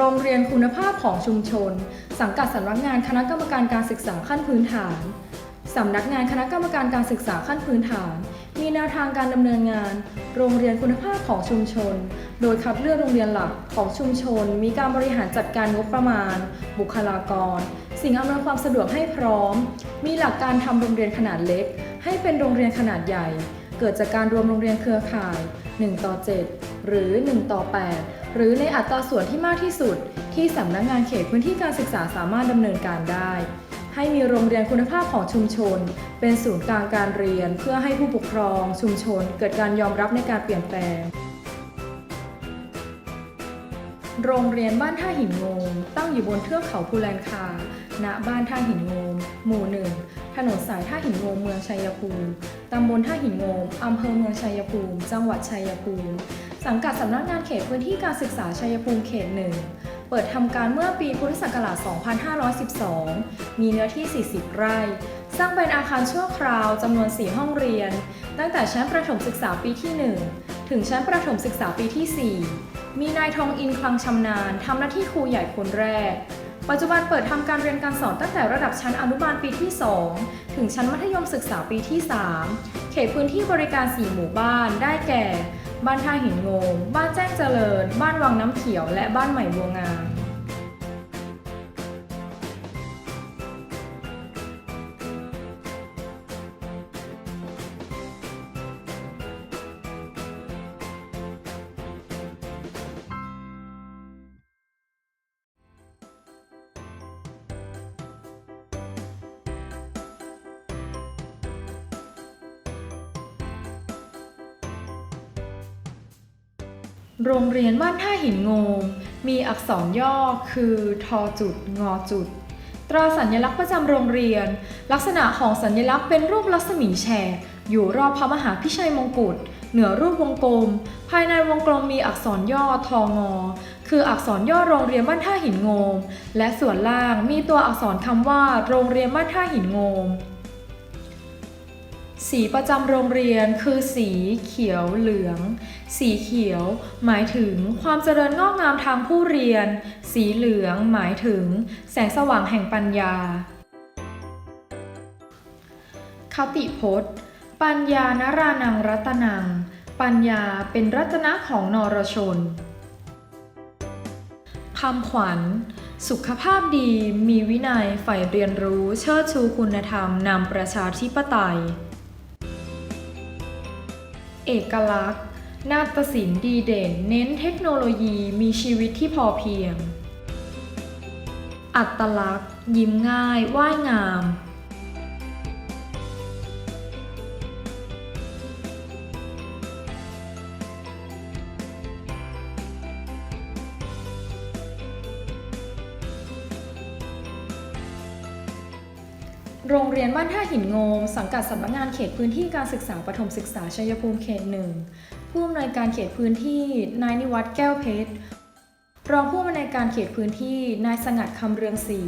รงเรียนคุณภาพของชุมชน สังกัดสำนักงานคณะกรรมการการศึกษาขั้นพื้นฐานสำนักงานคณะกรรมการการศึกษาขั้นพื้นฐาน มีแนวทางการดำเนินงาน โรงเรียนคุณภาพของชุมชน โดยคัดเลือกโรงเรียนหลักของชุมชน มีการบริหารจัดการงบประมาณ บุคลากร สิ่งอำนวยความสะดวกให้พร้อม มีหลักการทำโรงเรียนขนาดเล็ก ให้เป็นโรงเรียนขนาดใหญ่ เกิดจากการรวมโรงเรียนเครือข่าย 1 ต่อ 7 หรือ 1 ต่อ 8 หรือในอัตราส่วนที่มากที่สุด ที่สำนักงานเขตพื้นที่การศึกษาสามารถดำเนินการได้ ให้มีโรงเรียนคุณภาพของชุมชน เป็นศูนย์กลางการเรียน เพื่อให้ผู้ปกครอง ชุมชน เกิดการยอมรับในการเปลี่ยนแปลงโรงเรียนบ้านท่าหินงมตั้งอยู่บนเทือกเขาภูแลนคา ณ บ้านท่าหินงมหมู่หนึ่ง ถนนสายท่าหินงมเมืองชัยภูมิ ตำบลท่าหินงมอำเภอเมืองชัยภูมิ จังหวัดชัยภูมิ สังกัดสำนักงานเขตพื้นที่การศึกษาชัยภูมิเขตหนึ่งเปิดทำการเมื่อปีพุทธศักราช 2512 มีเนื้อที่ 40 ไร่ สร้างเป็นอาคารชั่วคราวจำนวน 4 ห้องเรียน ตั้งแต่ชั้นประถมศึกษาปีที่ 1 ถึงชั้นประถมศึกษาปีที่ 4 มีนายทองอินคลังชำนาญทำหน้าที่ครูใหญ่คนแรก ปัจจุบันเปิดทำการเรียนการสอนตั้งแต่ระดับชั้นอนุบาลปีที่ 2 ถึงชั้นมัธยมศึกษาปีที่ 3 เขตพื้นที่บริการ 4 หมู่บ้าน ได้แก่ บ้านท่าหินโงมบ้านแจ้งเจริญ บ้านวังน้ำเขียว และบ้านใหม่บัวงาม โรงเรียนบ้านท่าหินโงมมีอักษรย่อคือทอจุดงอจุด ตราสัญลักษณ์ประจำโรงเรียน ลักษณะของสัญลักษณ์เป็นรูปรัศมีแฉกอยู่รอบพระมหาพิชัยมงกุฎเหนือรูปวงกลม ภายในวงกลมมีอักษรย่อทองอ คืออักษรย่อโรงเรียนบ้านท่าหินโงม และส่วนล่างมีตัวอักษรคำว่าโรงเรียนบ้านท่าหินโงม สีประจำโรงเรียนคือสีเขียวเหลือง สีเขียวหมายถึงความเจริญงอกงามทางผู้เรียน สีเหลืองหมายถึงแสงสว่างแห่งปัญญา คติพจน์ ปัญญานรานังรัตนัง ปัญญาเป็นรัตนะของนรชนคำขวัญ สุขภาพดีมีวินัยใฝ่เรียนรู้ เชิดชูคุณธรรมนำประชาธิปไตย เอกลักษณ์ นาฏศิลป์ดีเด่น เน้นเทคโนโลยีมีชีวิตที่พอเพียง อัตลักษณ์ ยิ้มง่าย ว่ายงาม โรงเรียนบ้านท่าหินโงม สังกัดสำนักงานเขตพื้นที่การศึกษาประถมศึกษาชัยภูมิเขตหนึ่งผู้อำนวยการเขตพื้นที่นายนิวัฒน์แก้วเพชรรองผู้อำนวยการเขตพื้นที่นายสงัดคำเรืองศรี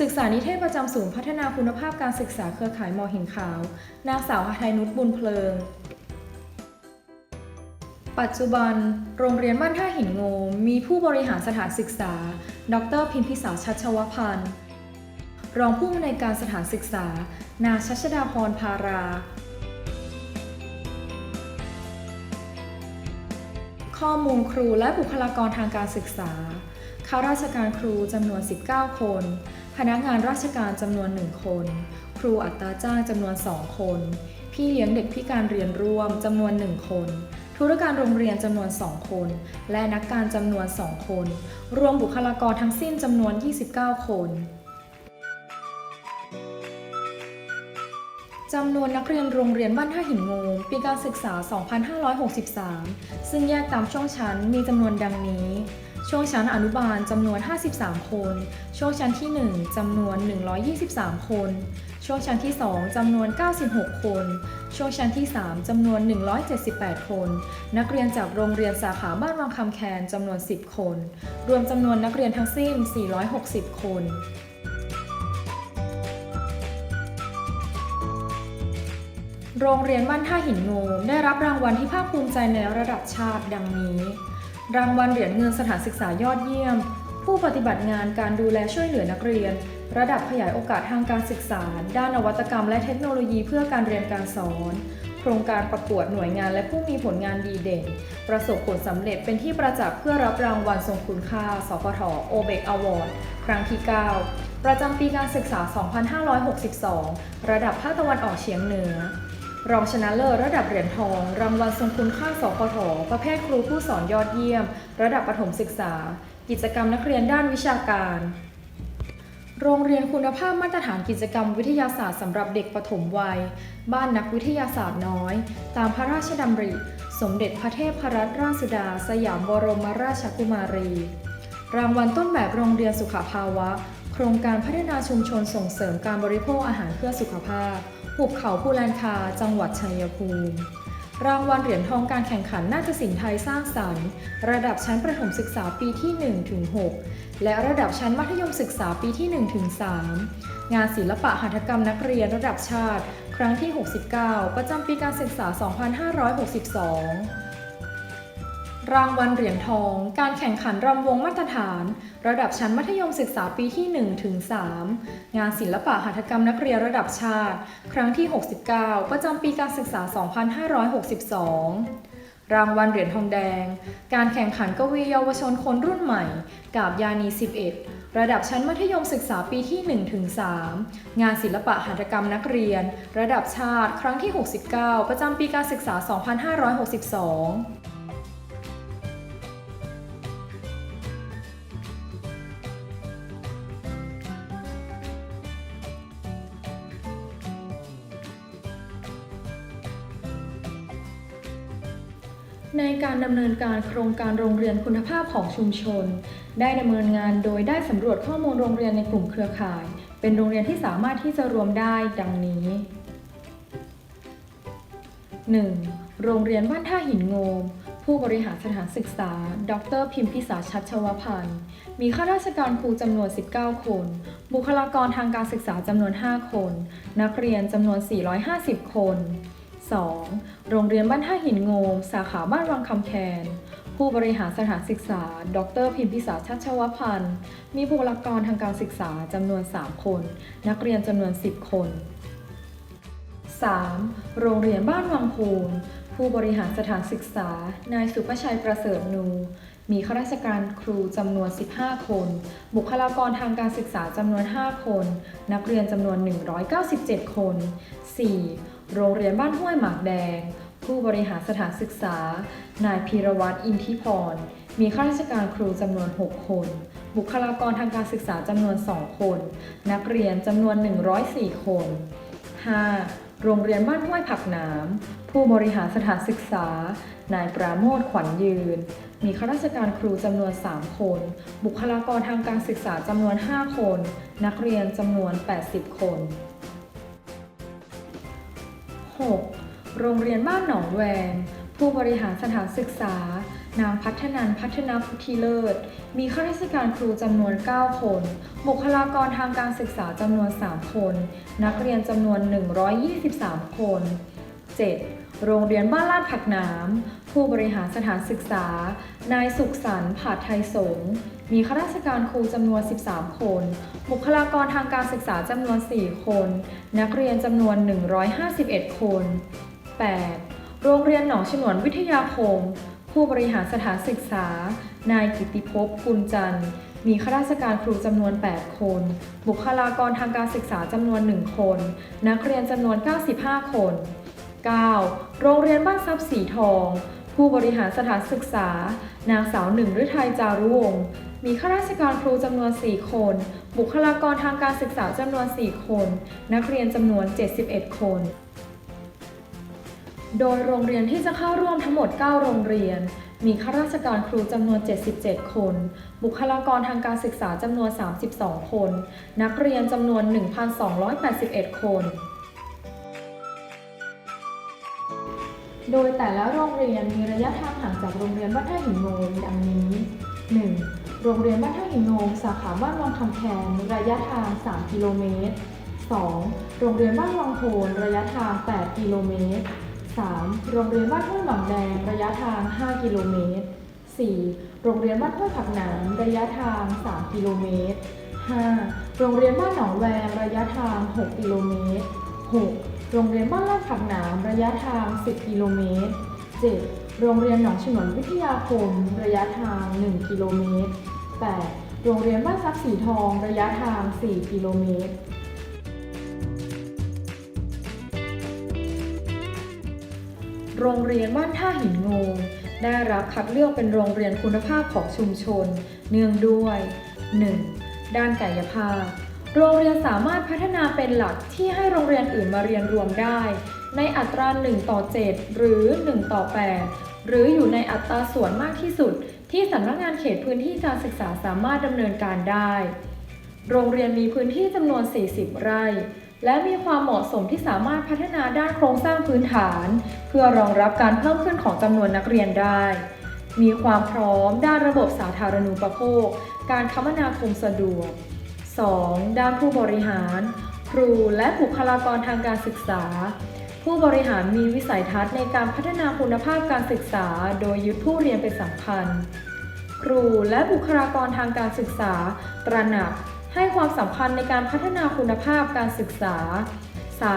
ศึกษานิเทศประจำศูนย์พัฒนาคุณภาพการศึกษาเครือข่ายมอหินขาว นางสาวหทัยนุชบุญเพลิง ปัจจุบัน โรงเรียนบ้านท่าหินโงมมีผู้บริหารสถานศึกษา ดรพิมพิสาชัชวพันธ์ รองผู้อำนวยการสถานศึกษา นาชัชดาพรพารา ข้อมูลครูและบุคลากรทางการศึกษา ข้าราชการครูจำนวน 19 คน พนักงานราชการจำนวน 1 คน ครูอัตราจ้างจำนวน 2 คน พี่เลี้ยงเด็กพิการเรียนร่วมจำนวน 1 คน ธุรการโรงเรียนจำนวน 2 คน และนักการจำนวน 2 คน รวมบุคลากรทั้งสิ้นจำนวน 29 คนจำนวนนักเรียนโรงเรียนบ้านท่าหินงูปีการศึกษา 2563 ซึ่งแยกตามช่วงชั้นมีจำนวนดังนี้ ช่วงชั้นอนุบาลจำนวน 53 คน ช่วงชั้นที่ 1จำนวน 123 คน ช่วงชั้นที่ 2จำนวน 96 คน ช่วงชั้นที่ 3จำนวน 178 คน นักเรียนจากโรงเรียนสาขาบ้านวังคำแคนจำนวน 10 คน รวมจำนวนนักเรียนทั้งสิ้น 460 คนโรงเรียนบ้านท่าหินงูได้รับรางวัลที่ภาคภูมิใจในระดับชาติดังนี้ รางวัลเหรียญเงินสถานศึกษายอดเยี่ยม ผู้ปฏิบัติงานการดูแลช่วยเหลือนักเรียน ระดับขยายโอกาสทางการศึกษา ด้านนวัตกรรมและเทคโนโลยีเพื่อการเรียนการสอน โครงการประกวดหน่วยงานและผู้มีผลงานดีเด่น ประสบผลสำเร็จเป็นที่ประจักษ์เพื่อรับรางวัลทรงคุณค่า สพทโอเบกอวอร์ดครั้งที่ 9 ประจำปีการศึกษา 2562 ระดับภาคตะวันออกเฉียงเหนือ รองชนะเลิศระดับเหรียญทอง รางวัลทรงคุณค่าสพทประเภทครูผู้สอนยอดเยี่ยม ระดับประถมศึกษา กิจกรรมนักเรียนด้านวิชาการ โรงเรียนคุณภาพมาตรฐานกิจกรรมวิทยาศาสตร์สำหรับเด็กปฐมวัย บ้านนักวิทยาศาสตร์น้อย ตามพระราชดำริ สมเด็จพระเทพรัตนราชสุดา สยามบรมราชกุมารี รางวัลต้นแบบโรงเรียนสุขภาวะ โครงการพัฒนาชุมชนส่งเสริมการบริโภคอาหารเพื่อสุขภาพ หุบเขาภูแลนคา จังหวัดชัยภูมิรางวัลเหรียญทองการแข่งขันนาฏศิลป์ไทยสร้างสรรค์ ระดับชั้นประถมศึกษาปีที่1ถึง6และระดับชั้นมัธยมศึกษาปีที่1ถึง3งานศิลปะหัตถกรรมนักเรียนระดับชาติ ครั้งที่ 69 ประจำปีการศึกษา 2562 รางวัลเหรียญทอง การแข่งขันรำวงมาตรฐาน ระดับชั้นมัธยมศึกษาปีที่1ถึง3งานศิลปะหัตถกรรมนักเรียนระดับชาติ ครั้งที่ 69 ประจำปีการศึกษา 2562 รางวัลเหรียญทองแดง การแข่งขันกวีเยาวชนคนรุ่นใหม่ กาบยานี 11 ระดับชั้นมัธยมศึกษาปีที่1ถึง3งานศิลปะหัตถกรรมนักเรียน ระดับชาติ ครั้งที่ 69 ประจำปีการศึกษา 2562 ในการดำเนินการโครงการโรงเรียนคุณภาพของชุมชน ได้ดำเนินงานโดยได้สำรวจข้อมูลโรงเรียนในกลุ่มเครือข่าย เป็นโรงเรียนที่สามารถที่จะรวมได้ดังนี้ 1. โรงเรียนบ้านท่าหินโงม ผู้บริหารสถานศึกษา ดร พิมพิสาชัชวพันธ์ มีข้าราชการครูจำนวน 19 คน บุคลากรทางการศึกษาจำนวน 5 คน นักเรียนจำนวน 450 คน 2. โรงเรียนบ้านท่าหินโงม สาขาบ้านวังคำแคน ผู้บริหารสถานศึกษา ดร พิมพิสาชัชวพันธ์ มีบุคลากรทางการศึกษาจำนวน 3 คน นักเรียนจำนวน 10 คน 3. โรงเรียนบ้านวังพูนผู้บริหารสถานศึกษา นายสุภชัยประเสริฐนู มีข้าราชการครูจำนวน 15 คน บุคลากรทางการศึกษาจำนวน 5 คน นักเรียนจำนวน 197 คน 4. โรงเรียนบ้านห้วยหมากแดง ผู้บริหารสถานศึกษา นายพีรวัตรอินทิพร มีข้าราชการครูจำนวน 6 คน บุคลากรทางการศึกษาจำนวน 2 คน นักเรียนจำนวน 104 คน 5. โรงเรียนบ้านห้วยผักน้ำ ผู้บริหารสถานศึกษา นายปราโมทขวัญยืน มีข้าราชการครูจำนวน 3 คน บุคลากรทางการศึกษาจำนวน 5 คน นักเรียนจำนวน 80 คน 6. โรงเรียนบ้านหนองแวง ผู้บริหารสถานศึกษา นางพัฒนันพัฒนาพุทธิเลิศ มีข้าราชการครูจำนวน 9 คน บุคลากรทางการศึกษาจำนวน 3 คน นักเรียนจำนวน 123 คน 7. โรงเรียนบ้านลาดผักน้ำ ผู้บริหารสถานศึกษา นายสุขสันต์ผาดไทยสงฆ์ มีข้าราชการครูจำนวน 13 คน บุคลากรทางการศึกษาจำนวน 4 คน นักเรียนจำนวน 151 คน 8. โรงเรียนหนองฉนวนวิทยาคม ผู้บริหารสถานศึกษา นายกิติภพกุลจันทร์ มีข้าราชการครูจำนวน 8 คน บุคลากรทางการศึกษาจำนวน 1 คน นักเรียนจำนวน 95 คน 9. โรงเรียนบ้านทรัพย์สีทองผู้บริหารสถานศึกษา นางสาวหนึ่งฤทัยจารุวงศ์ มีข้าราชการครูจำนวน 4 คน บุคลากรทางการศึกษาจำนวน 4 คน นักเรียนจำนวน 71 คน โดยโรงเรียนที่จะเข้าร่วมทั้งหมด 9 โรงเรียน มีข้าราชการครูจำนวน 77 คน บุคลากรทางการศึกษาจำนวน 32 คน นักเรียนจำนวน 1,281 คนโดยแต่ละโรงเรียนมีระยะทางห่างจากโรงเรียนบ้านท่าหินโงดังนี้ 1. โรงเรียนบ้านท่าหินโงสาขาบ้านวังคำแคนระยะทาง 3 กิโลเมตร 2. โรงเรียนบ้านวังโพนระยะทาง 8 กิโลเมตร 3. โรงเรียนบ้านห้วยหนองแดงระยะทาง 5 กิโลเมตร 4. โรงเรียนบ้านห้วยผักหนามระยะทาง 3 กิโลเมตร 5. โรงเรียนบ้านหนองแวงระยะทาง 6 กิโลเมตร 6. โรงเรียนบ้านลาดผักหนามระยะทาง 10 กิโลเมตร 7. โรงเรียนหนองฉนวนวิทยาคม ระยะทาง 1 กิโลเมตร 8. โรงเรียนบ้านซักสีทอง ระยะทาง 4 กิโลเมตร โรงเรียนบ้านท่าหินงูได้รับคัดเลือกเป็นโรงเรียนคุณภาพของชุมชน เนื่องด้วย 1. ด้านกายภาพ โรงเรียนสามารถพัฒนาเป็นหลักที่ให้โรงเรียนอื่นมาเรียนรวมได้ ในอัตรา 1 ต่อ 7 หรือ 1 ต่อ 8 หรืออยู่ในอัตราส่วนมากที่สุด ที่สำนักงานเขตพื้นที่การศึกษาสามารถดำเนินการได้ โรงเรียนมีพื้นที่จำนวน 40 ไร่ และมีความเหมาะสมที่สามารถพัฒนาด้านโครงสร้างพื้นฐาน เพื่อรองรับการเพิ่มขึ้นของจำนวนนักเรียนได้ มีความพร้อมด้านระบบสาธารณูปโภค การคมนาคมสะดวก 2. ด้านผู้บริหาร ครูและบุคลากรทางการศึกษา ผู้บริหารมีวิสัยทัศน์ในการพัฒนาคุณภาพการศึกษา โดยยึดผู้เรียนเป็นสำคัญ ครูและบุคลากรทางการศึกษา ตระหนักให้ความสำคัญในการพัฒนาคุณภาพการศึกษา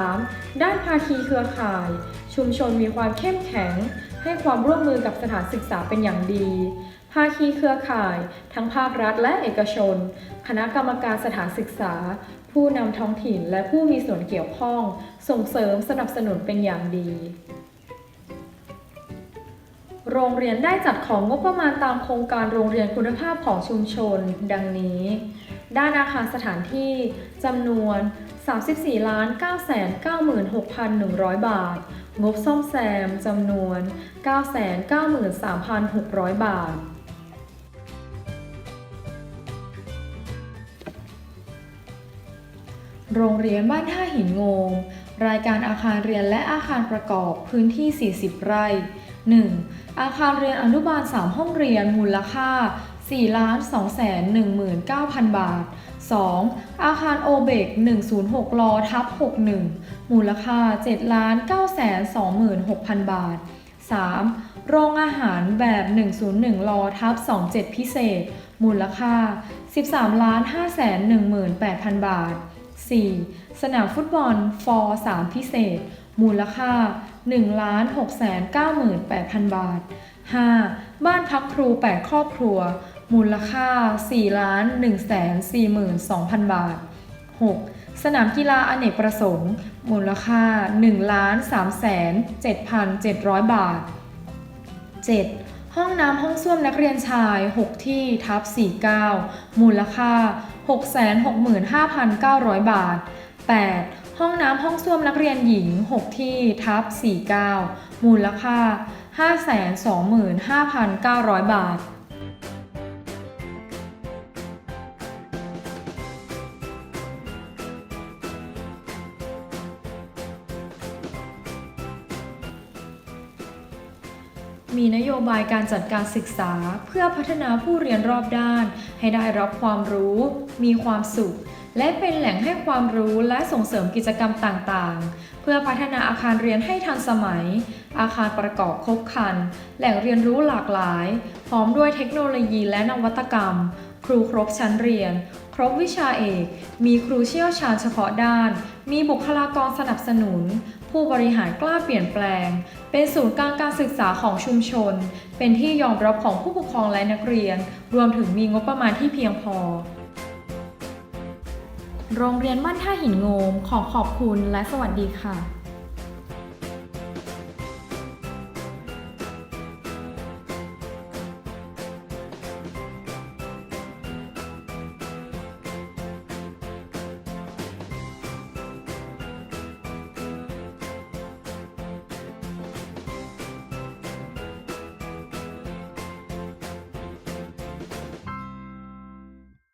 3. ด้านภาคีเครือข่าย ชุมชนมีความเข้มแข็ง ให้ความร่วมมือกับสถานศึกษาเป็นอย่างดี ภาคีเครือข่าย ทั้งภาครัฐและเอกชน คณะกรรมการสถานศึกษา ผู้นำท้องถิ่นและผู้มีส่วนเกี่ยวข้อง ส่งเสริมสนับสนุนเป็นอย่างดี โรงเรียนได้จัดของงบประมาณตามโครงการโรงเรียนคุณภาพของชุมชน ดังนี้ ด้านอาคารสถานที่จำนวน 34ล้าน996,100 บาท งบซ่อมแซมจำนวน 993,600 บาท โรงเรียนบ้านท่าหินโงรายการอาคารเรียนและอาคารประกอบพื้นที่ 40 ไร่ 1. อาคารเรียนอนุบาล 3 ห้องเรียนมูลค่า 4 2 1 9 0 0 0 บาท 2. อาคารโอเบก 106 ลอทับ 61 มูลค่า 7 9 2 6 0 0 0 บาท 3. โรงอาหารแบบ 101 ลอทับ 27 พิเศษ มูลค่า 13 5 1 8 0 0 0 บาท 4. สนามฟุตบอลฟอร์3พิเศษ มูลค่า 1 6 9 8 0 0 0 บาท 5. บ้านพักครู 8 ครอบครัว มูลค่า 4 1 4 2 0 0 0 บาท 6. สนามกีฬาอเนกประสงค์ มูลค่า 1 3 7 7 0 0 บาท 7. ห้องน้ำห้องส้วมนักเรียนชาย 6 ที่ทับ49 มูลค่า 665,900 บาท 8. ห้องน้ำห้องส้วมนักเรียนหญิง 6 ที่ทับ49 มูลค่า 525,900 บาท โยบายการจัดการศึกษา เพื่อพัฒนาผู้เรียนรอบด้าน ให้ได้รับความรู้ มีความสุข และเป็นแหล่งให้ความรู้และส่งเสริมกิจกรรมต่างๆ เพื่อพัฒนาอาคารเรียนให้ทันสมัย อาคารประกอบครบครัน แหล่งเรียนรู้หลากหลาย พร้อมด้วยเทคโนโลยีและนวัตกรรม ครูครบชั้นเรียน ครบวิชาเอก มีครูเชี่ยวชาญเฉพาะด้าน มีบุคลากรสนับสนุน ผู้บริหารกล้าเปลี่ยนแปลง เป็นศูนย์กลางการศึกษาของชุมชน เป็นที่ยอมรับของผู้ปกครองและนักเรียน รวมถึงมีงบประมาณที่เพียงพอ โรงเรียนบ้านท่าหินโงมขอขอบคุณและสวัสดีค่ะ